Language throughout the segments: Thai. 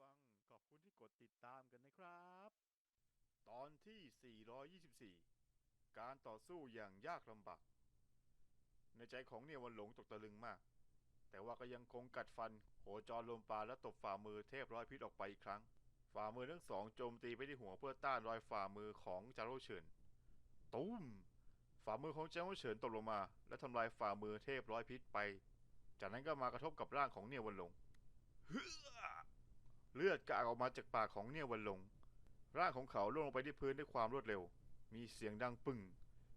ฟัง ขอบคุณที่กดติดตามกันนะครับ ตอนที่ 424 การต่อสู้อย่างยากลำบาก ในใจของเนียวันหลงตกตะลึงมาก แต่ว่าก็ยังคงกัดฟัน โหจรลมปาและตบฝ่ามือเทพร้อยพิษออกไปอีกครั้ง ฝ่ามือทั้งสองโจมตีไปที่หัวเพื่อต้านรอยฝ่ามือของจาโรเฉินตุ้มฝ่ามือของจาโรเฉินตกลงมา และทำลายฝ่ามือเทพร้อยพิษไป จากนั้นก็มากระทบกับร่างของเนียวันหลงเเลือดกระออกมาจากปากของเนียวันหลง ร่างของเขาล่วงลงไปที่พื้นด้วยความรวดเร็ว มีเสียงดังปึ้ง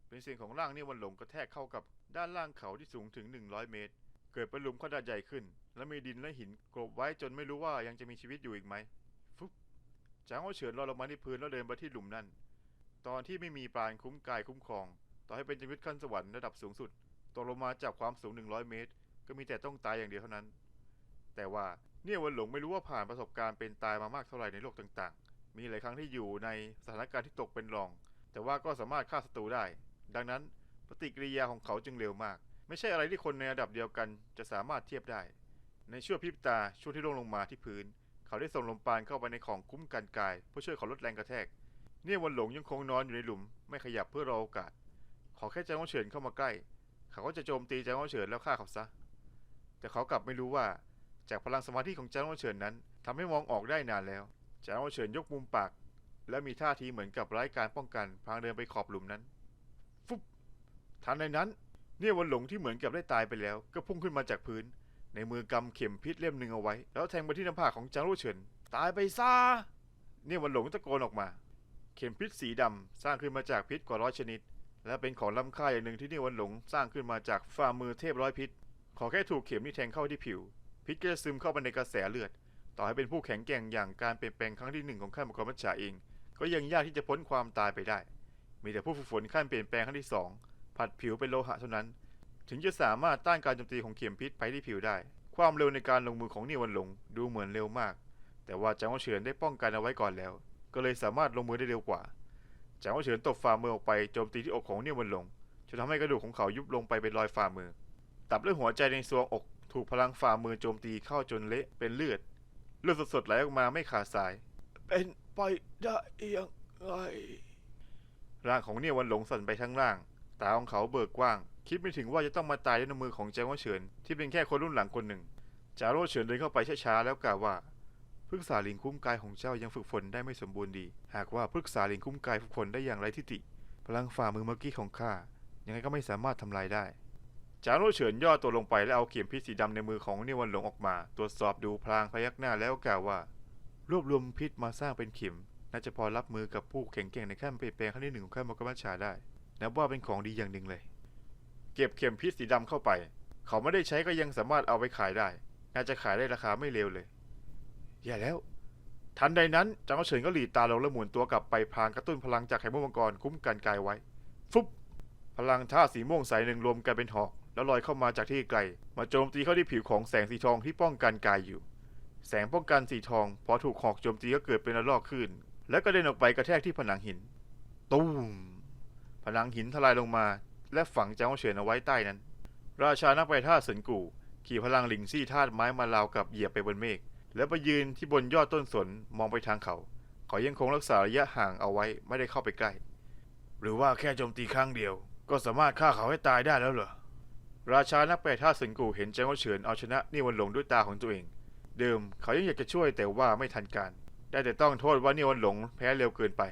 เป็นเสียงของร่างเนียวันหลงกระแทกเข้ากับด้านล่างเขาที่สูงถึง 100 เมตร เกิดเป็นหลุมขนาดใหญ่ขึ้น และมีดินและหินกลบไว้จนไม่รู้ว่ายังจะมีชีวิตอยู่อีกไหมฟุบจางโอเฉินลอยลงมาที่พื้นแล้วเดินไปที่หลุมนั้น ตอนที่ไม่มีปราณคุ้มกายคุ้มครอง ต่อให้เป็นชีวิตขั้นสวรรค์ระดับสูงสุดตกลงมาจากความสูง 100 เมตร ก็มีแต่ต้องตายอย่างเดียวเท่านั้น แต่ว่า เนี่ยวันหลงไม่รู้ว่าผ่านประสบการณ์เป็นตายมามากเท่าไหร่ในโลกต่างๆ มีหลายครั้งที่อยู่ในสถานการณ์ที่ตกเป็นรอง แต่ว่าก็สามารถฆ่าศัตรูได้ ดังนั้นปฏิกิริยาของเขาจึงเร็วมาก ไม่ใช่อะไรที่คนในระดับเดียวกันจะสามารถเทียบได้ ในช่วงพริบตาช่วงที่ลงลงมาที่พื้น เขาได้ส่งลมปาณเข้าไปในของคุ้มกันกายเพื่อช่วยเขาลดแรงกระแทก เนี่ยวันหลงยังคงนอนอยู่ในหลุม ไม่ขยับเพื่อรอโอกาส ขอแค่จางเฉินเข้ามาใกล้ เขาก็จะโจมตีจางเฉินแล้วฆ่าเขาซะ แต่เขากลับไม่รู้ว่า จากพลังสมาธิของจางว่าเฉินนั้นทำให้มองออกได้นานแล้วจางว่าเฉินยกมุมปาก และมีท่าทีเหมือนกับไร้การป้องกันพลางเดินไปขอบหลุมนั้น ฟุบทันในนั้น เนี่ยวันหลงที่เหมือนกับได้ตายไปแล้ว ก็พุ่งขึ้นมาจากพื้น ในมือกำเข็มพิษเล่มหนึ่งเอาไว้ แล้วแทงไปที่หน้าผากของจางโร่เฉิน ตายไปซะเนี่ยวันหลงตะโกนออกมา เข็มพิษสีดำสร้างขึ้นมาจากพิษกว่าร้อยชนิด และเป็นของล้ำค่าอย่างหนึ่งที่เนี่ยวันหลงสร้างขึ้นมาจากฝ่ามือเทพร้อยพิษขอแค่ถูกเข็มนี่แทงเข้าที่ผิว พิษก็จะซึมเข้าไปในกระแสเลือด ต่อให้เป็นผู้แข็งแกร่งอย่างการเปลี่ยนแปลงครั้งที่หนึ่งของขั้นมังกรมัจฉาเอง ก็ยังยากที่จะพ้นความตายไปได้ มีแต่ผู้ฝึกฝนขั้นเปลี่ยนแปลงครั้งที่สองผัดผิวเป็นโลหะเท่านั้น ถึงจะสามารถต้านการโจมตีของเข็มพิษไปที่ผิวได้ ความเร็วในการลงมือของเนียวันหลงดูเหมือนเร็วมาก แต่ว่าจางว่าเฉินได้ป้องกันเอาไว้ก่อนแล้ว ก็เลยสามารถลงมือได้เร็วกว่าจางว่าเฉินตบฝ่ามือออกไปโจมตีที่อกของเนียวันหลงจนทำให้กระดูกของเขายุบลงไปเป็นรอยฝ่ามือ ตับและหัวใจในซวงอก ถูกพลังฝ่ามือโจมตีเข้าจนเละเป็นเลือด เลือดสดๆไหลออกมาไม่ขาดสาย เป็นไปได้ยังไงร่างของเนี่ยวันหลงสั่นไปทั้งร่าง ตาของเขาเบิกกว้าง คิดไม่ถึงว่าจะต้องมาตายด้วยน้ำมือของเจ้าว่าเฉินที่เป็นแค่คนรุ่นหลังคนหนึ่ง จาโร่เฉินเดินเข้าไปช้าๆแล้วกล่าวว่าพฤกษาลิงคุ้มกายของเจ้ายังฝึกฝนได้ไม่สมบูรณ์ดี หากว่าพฤกษาลิงคุ้มกายฝึกฝนได้อย่างไรทิฏฐิพลังฝ่ามือเมื่อกี้ของข้ายังไงก็ไม่สามารถทำลายได้ จาโร่เฉินย่อตัวลงไปและเอาเข็มพิษสีดำในมือของเนวันหลงออกมา ตรวจสอบดูพลางพยักหน้าแล้วกล่าวว่า รวบรวมพิษมาสร้างเป็นเข็ม น่าจะพอรับมือกับผู้แข็งแกร่งในขั้นเปลี่ยนแปลงขั้นที่หนึ่งของขั้นมกรมัชชาได้ นับว่าเป็นของดีอย่างหนึ่งเลย เก็บเข็มพิษสีดำเข้าไป เขาไม่ได้ใช้ก็ยังสามารถเอาไปขายได้ น่าจะขายได้ราคาไม่เลวเลย อย่าแล้ว ทันใดนั้นจางเฉินก็หลีตาลงและหมุนตัวกลับไปพลางกระตุ้นพลังจากไข่มุกมังกรคุ้มกันกายไว้ ฟุบพลังท่าตุสีม่วงใสหนึ่งรวมกันเป็นหอก แล้วลอยเข้ามาจากที่ไกล มาโจมตีเข้าที่ผิวของแสงสีทองที่ป้องกันกายอยู่ แสงป้องกันสีทองพอถูกหอกโจมตีก็เกิดเป็นระลอกขึ้น แล้วก็เดินออกไปกระแทกที่ผนังหิน ตูมผนังหินทลายลงมา และฝังจางเฉินเอาไว้ใต้นั้น ราชานักไปท่าเสินกู่ ขี่พลังหลิงซี่ธาตุไม้มาราวกับเหยียบไปบนเมฆแล้วไปยืนที่บนยอดต้นสนมองไปทางเขาเขายังคงรักษาระยะห่างเอาไว้ไม่ได้เข้าไปใกล้ หรือว่าแค่โจมตีครั้งเดียว ก็สามารถฆ่าเขาให้ตายได้แล้วเหรอ ราชานักแปลท่าสินกูเห็นแจางเฉินเอาชนะนี่วันหลงด้วยตาของตัวเอง เดิมเขายังอยากจะช่วยแต่ว่าไม่ทันการ ได้แต่ต้องโทษว่านี่วันหลงแพ้เร็วเกินไป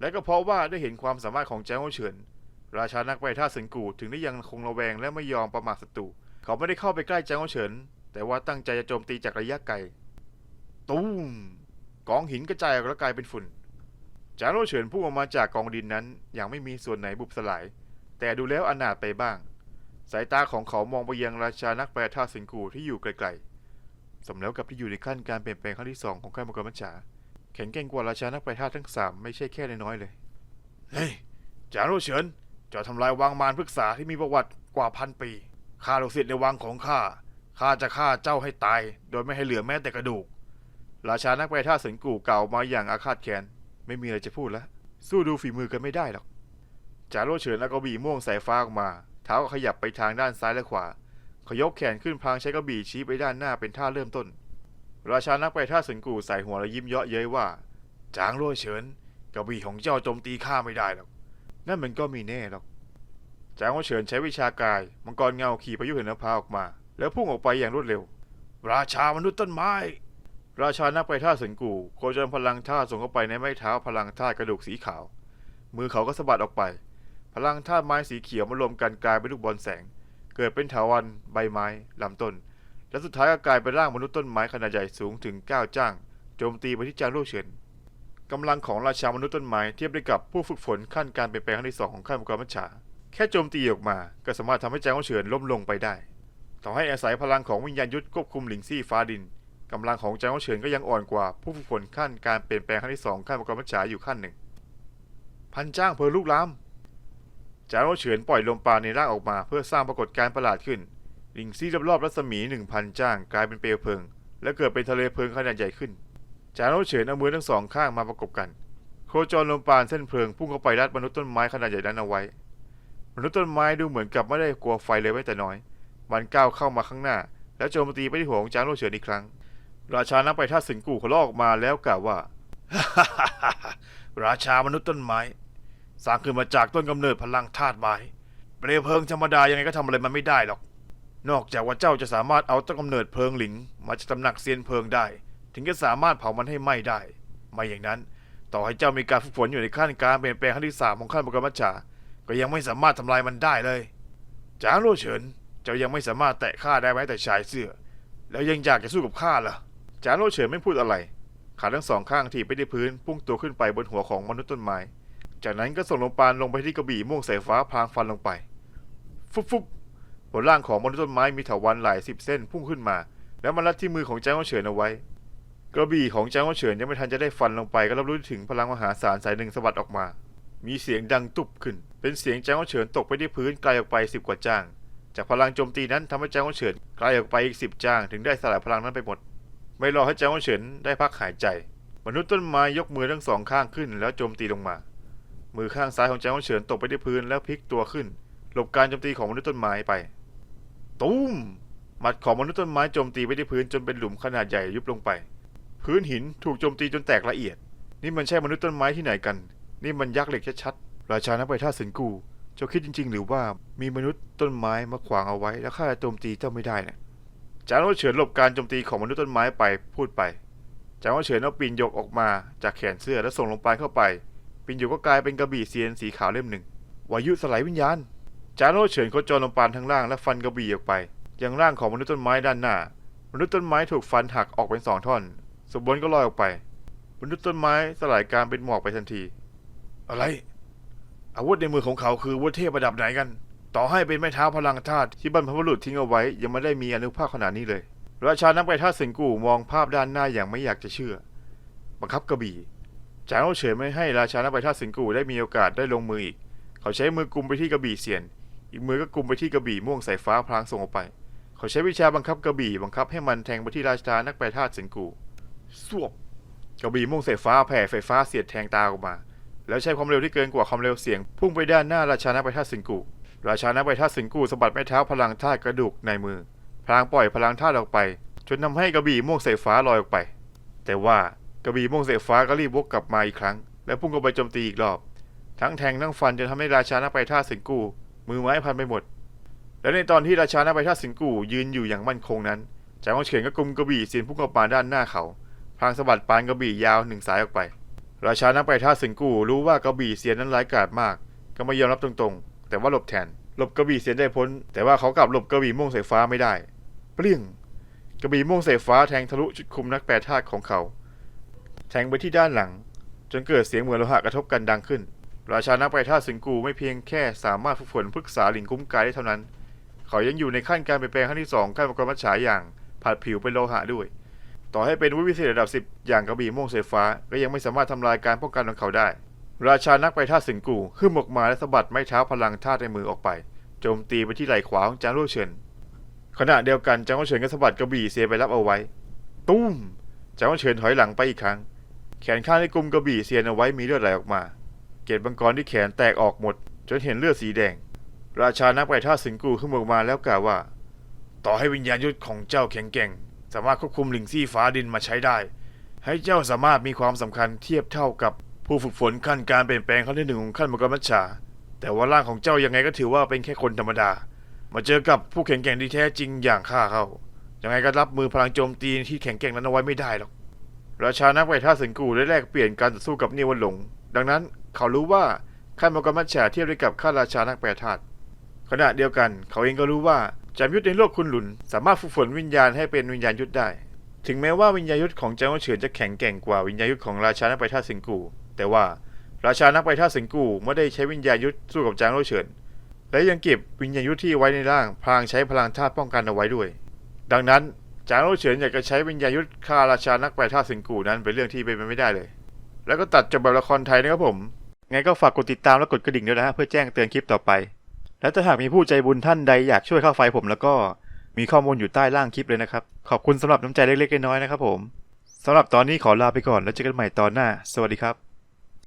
และก็เพราะว่าได้เห็นความสามารถของแจ้งโอเฉินราชานักไปท่าสินกูถึงได้ยังคงระแวงและไม่ยอมประมาทศัตรูเขาไม่ได้เข้าไปใกล้แจ้งโอเฉินแต่ว่าตั้งใจจะโจมตีจากระยะไกลตูมกองหินกระจายและกลายเป็นฝุ่นจางโอเฉินพุ่งออกมาจากกองดินนั้น อย่างไม่มีส่วนไหนบุบสลาย แต่ดูแล้วอนาถไปบ้าง สายตาของเขามองไปยังราชานักแปลท่าสินกูที่อยู่ไกลๆ สมแล้วกับที่อยู่ในขั้นการเปลี่ยนแปลงครั้งที่สองของขั้นมังกรมัจฉาแข็งแกร่งกว่าราชานักไปท่าทั้งสามไม่ใช่แค่น้อยๆเลย เฮ้ยจางโรเฉินจะทำลายวังมารพฤกษาที่มีประวัติกว่าพันปีข้าลูกศิษย์ในวังของข้าข้าจะฆ่าเจ้าให้ตาย โดยไม่ให้เหลือแม้แต่กระดูก ราชานักไปท่าสินกูเก่ามาอย่างอาฆาตแค้นไม่มีอะไรจะพูดแล้วสู้ดูฝีมือกันไม่ได้หรอกจางโรเฉินเอากระบี่ม่วงสายฟ้าออกมา เท้าก็ขยับไปทางด้านซ้ายและขวา ขยกแขนขึ้นพลางใช้กระบี่ชี้ไปด้านหน้าเป็นท่าเริ่มต้น ราชานักไปท่าสิงกูใส่หัวและยิ้มเยาะเย้ยว่า จางรั่วเฉิน กระบี่ของเจ้าโจมตีข้าไม่ได้หรอก นั่นมันก็มีแน่หรอก จางรั่วเฉินใช้วิชากาย มังกรเงาขี่พายุเหินนภาออกมา แล้วพุ่งออกไปอย่างรวดเร็ว ราชามนุษย์ต้นไม้ ราชานักไปท่าสิงกูโคจรพลังท่าส่งเข้าไปในไม้เท้าพลังท่ากระดูกสีขาว มือเขาก็สะบัดออกไป พลังธาตุไม้สีเขียวมารวมกันกลายเป็นลูกบอลแสง เกิดเป็นถาวันใบไม้ลำต้น และสุดท้ายก็กลายเป็นร่างมนุษย์ต้นไม้ขนาดใหญ่สูงถึง 9 จ้าง โจมตีไปที่จางโลกเฉินกำลังของราชามนุษย์ต้นไม้เทียบได้กับผู้ฝึกฝนขั้นการเปลี่ยนแปลงครั้งที่สองของขั้นมังกรมัจฉาแค่โจมตีออกมาก็สามารถทำให้จางโลกเฉินล้มลงไปได้ต่อให้อาศัยพลังของวิญญาณยุทธควบคุมหลิงซี่ฟ้าดินกำลังของจางโลกเฉินก็ยังอ่อนกว่า ผู้ฝึกฝนขั้นการเปลี่ยนแปลงครั้งที่สองขั้นมังกรมัจฉาอยู่ขั้นหนึ่งพันจ้างเพลลุกลาม จางโลกเฉินปล่อยลมปราณในร่างออกมาเพื่อสร้างปรากฏการณ์ประหลาดขึ้นลิงซี่รอบๆรัศมีหนึ่งพันจ้างกลายเป็นเปลวเพลิง และเกิดเป็นทะเลเพลิงขนาดใหญ่ขึ้น จางโลเฉินเอามือทั้งสองข้างมาประกบกัน โคจรลมปราณเส้นเพลิงพุ่งเข้าไปรัดมนุษย์ต้นไม้ขนาดใหญ่นั้นเอาไว้ มนุษย์ต้นไม้ดูเหมือนกับไม่ได้กลัวไฟเลยแม้แต่น้อย มันก้าวเข้ามาข้างหน้า แล้วโจมตีไปที่หัวของจางโลเฉินอีกครั้ง ราชานักไปท่าสิงกูเขาลอกมาแล้วกล่าวว่าราชามนุษย์ต้นไม้ สร้างขึ้นมาจากต้นกำเนิดพลังธาตุไม้เปลวเพลิงธรรมดายังไงก็ทำอะไรมันไม่ได้หรอก นอกจากว่าเจ้าจะสามารถเอาต้นกำเนิดเพลิงหลิง มาจากตำหนักเซียนเพลิงได้ ถึงจะสามารถเผามันให้ไหม้ได้ ไม่อย่างนั้น ต่อให้เจ้ามีการฝึกฝนอยู่ในขั้นการเปลี่ยนแปลงขั้นที่สามของขั้นบกรมัจฉาก็ยังไม่สามารถทำลายมันได้เลยจางโลเฉินเจ้ายังไม่สามารถแตะข้าได้แม้แต่ชายเสื้อ แล้วยังอยากจะสู้กับข้าล่ะจางโลเฉินไม่พูดอะไรขาทั้งสองข้างถีบไปที่พื้นพุ่งตัวขึ้นไปบนหัวของมนุษย์ต้นไม้ จากนั้นก็ส่งลมปาณลงไปที่กระบี่ม่วงสายฟ้าพลางฟันลงไป ฟุบฟุบบนร่างของมนุษย์ต้นไม้มีเถาวัลย์หลายสิบเส้นพุ่งขึ้นมา แล้วมันรัดที่มือของแจางโอเฉินเอาไว้ กระบี่ของแจางโอเฉินยังไม่ทันจะได้ฟันลงไปก็รับรู้ถึงพลังมหาศาลสายหนึ่งสะบัดออกมา มีเสียงดังตุบขึ้น เป็นเสียงแจางโอเฉินตกไปที่พื้นไกลออกไปสิบกว่าจ้าง จากพลังโจมตีนั้นทำให้แจางโอเฉินไกลออกไปอีกสิบจ้าง ถึงได้สลายพลังนั้นไปหมด ไม่รอให้แจางโอเฉินได้พักหายใจ มนุษย์ต้นไม้ยกมือทั้งสองข้างขึ้น แล้วโจมตีลงมา มือข้างซ้ายของแจางโอเฉินตกไปที่พื้นแล้วพลิกตัวขึ้น หลบการโจมตีของมนุษย์ต้นไม้ไปตูมหมัดของมนุษย์ต้นไม้โจมตีไปที่พื้นจนเป็นหลุมขนาดใหญ่ยุบลงไป พื้นหินถูกโจมตีจนแตกละเอียด นี่มันใช่มนุษย์ต้นไม้ที่ไหนกัน นี่มันยักษ์เหล็กชัดๆ ราชานักไปท่าสินกู เจ้าคิดจริง ๆ หรือว่ามีมนุษย์ต้นไม้มาขวางเอาไว้ แล้วข้าจะโจมตีเจ้าไม่ได้นะจางโอเฉินหลบการโจมตีของมนุษย์ต้นไม้ไปพูดไปจางโอเฉินเอาปีนยกออกมาจากแขนเสื้อแล้วส่งลงไปเข้าไป ปีนหยกก็กลายเป็นกระบี่เซียนสีขาวเล่มหนึ่งวายุสลายวิญญาณ จางโอเฉินโคจรลงปานทั้งล่างและฟันกระบี่ออกไป ยังร่างของมนุษย์ต้นไม้ด้านหน้า มนุษย์ต้นไม้ถูกฟันหักออกเป็นสองท่อนส่วนบนก็ลอยออกไป มนุษย์ต้นไม้สลายการเป็นหมอกไปทันที อะไร อาวุธในมือของเขาคือวุธเทพระดับไหนกัน ต่อให้เป็นไม้เท้าพลังธาตุที่บรรพบุรุษทิ้งเอาไว้ ยังไม่ได้มีอนุภาคขนาดนี้เลย ราชานักไปท่าสิงกูมองภาพด้านหน้าอย่างไม่อยากจะเชื่อ บังคับกระบี่ จางโอเฉยไม่ให้ราชานักไปท่าสิงกูได้มีโอกาสได้ลงมืออีก เขาใช้มือกุมไปที่กระบี่เสียน อีกมือก็กุมไปที่กระบี่ม่วงสายฟ้าพลางส่งออกไป เขาใช้วิชาบังคับกระบี่บังคับให้มันแทงไปที่ราชานักไปท่าสิงกูสวบกระบี่ม่วงสายฟ้าแผ่ไฟฟ้าเสียดแทงตาออกมา แล้วใช้ความเร็วที่เกินกว่าความเร็วเสียง พุ่งไปด้านหน้าราชานักไปท่าสิงกูราชานักไปท่าสิงกูสะบัดไม้เท้าพลังธาตุกระดูกในมือพลางปล่อยพลังธาตุออกไป จนทำให้กระบี่ม่วงสายฟ้าลอยออกไป แต่ว่า กระบี่ม่วงสายฟ้าก็รีบวกกลับมาอีกครั้ง และพุ่งเข้าไปโจมตีอีกรอบ ทั้งแทงทั้งฟันจนทำให้ราชานักไปท่าสิงกู มือไม้พันไปหมด และในตอนที่ราชานักไปท่าสิงกูยืนอยู่อย่างมั่นคงนั้นจางของเฉินก็กุมกระบี่เสียนพุ่งเข้ามาด้านหน้าเขาพางสะบัดปานกระบี่ยาวหนึ่งสายออกไป ราชานักไปท่าสิงกูรู้ว่ากระบี่เสียนนั้นร้ายกาจมาก ก็ไม่ยอมรับตรงๆ แต่ว่าหลบแทน หลบกระบี่เสียนได้พ้น แต่ว่าเขากลับหลบกระบี่ม่วงสายฟ้าไม่ได้ เปรี้ยงกระบี่ม่วงสายฟ้าแทงทะลุชุดคุมนักแปรธาตุของเขา แทงไปที่ด้านหลัง จนเกิดเสียงเหมือนโลหะกระทบกันดังขึ้น ราชานักไปท่าสิงกูไม่เพียงแค่สามารถฝึกฝนพฤกษาหลิงคุ้มกายได้เท่านั้น เขายังอยู่ในขั้นการเปลี่ยนแปลงขั้นที่สองขั้นมังกรมัจฉาอย่างผัดผิวเป็นโลหะด้วย ต่อให้เป็นวุฒิวิเศษระดับสิบอย่างกระบี่ม่วงสายฟ้า ก็ยังไม่สามารถทำลายการป้องกันของเขาได้ ราชานักไปท่าสิงกูขึ้นออกมาและสะบัดไม้เท้าพลังธาในมือออกไป โจมตีไปที่ไหล่ขวาของจางลู่เฉินขณะเดียวกันจางลู่เฉินก็สะบัดกระบี่เสียไปรับเอาไว้ ตุ้มจางลู่เฉินถอยหลังไปอีกครั้ง แขนข้างที่กุมกระบี่เสียนเอาไว้มีเลือดไหลออกมา เกล็ดมังกรที่แขนแตกออกหมด จนเห็นเลือดสีแดง ราชานักไปท่าสิงกูขึ้นออกมาแล้วกล่าวว่า ต่อให้วิญญาณยุทธของเจ้าแข็งแกร่ง สามารถควบคุมลิงซี่ฟ้าดินมาใช้ได้ ให้เจ้าสามารถมีความสำคัญเทียบเท่ากับผู้ฝึกฝนขั้นการเปลี่ยนแปลงขั้นที่หนึ่งของขั้นมังกรมัชชา แต่ว่าร่างของเจ้ายังไงก็ถือว่าเป็นแค่คนธรรมดา มาเจอกับผู้แข็งแกร่งที่แท้จริงอย่างข้าเขายังไงก็รับมือพลังโจมตีที่แข็งแกร่งนั้นเอาไว้ไม่ได้หรอก ราชานักไวท่าสิงกูได้แลกเปลี่ยนการต่อสู้กับเนียวันหลง ดังนั้นเขารู้ว่าขั้นมังกรมัชชาเทียบได้กับข้าราชานักแปรธาตุขณะเดียวกัน เขาเองก็รู้ว่าจามยุทธในโลกคุณหลุน สามารถฝึกฝนวิญญาณให้เป็นวิญญาณยุทธได้ ถึงแม้ว่าวิญญาณยุทธของจางเฉินจะแข็งแกร่งกว่าวิญญาณยุทธของราชานักไวท่าสิงกู แต่ว่าราชานักไวท่าสิงกูไม่ได้ใช้วิญญาณยุทธสู้กับจางเฉิน และยังเก็บวิญญาณยุทธที่ไว้ในร่างพลางใช้พลังธาตุป้องกันเอาไว้ด้วย ดังนั้น จางโลเฉินอยากจะใช้วิญญาณยุทธฆ่าราชานักแปลท่าสิงกูนั้นเป็นเรื่องที่เป็นไปไม่ได้เลย แล้วก็ตัดจบแบบละครไทยนะครับผม ไงก็ฝากกดติดตามและกดกระดิ่งด้วยนะเพื่อแจ้งเตือนคลิปต่อไป และถ้าหากมีผู้ใจบุญท่านใดอยากช่วยเข้าไฟผมแล้วก็มีข้อมูลอยู่ใต้ล่างคลิปเลยนะครับ ขอบคุณสำหรับน้ำใจเล็กๆน้อยๆนะครับผมสำหรับตอนนี้ขอลาไปก่อนแล้วเจอกันใหม่ตอนหน้า สวัสดีครับ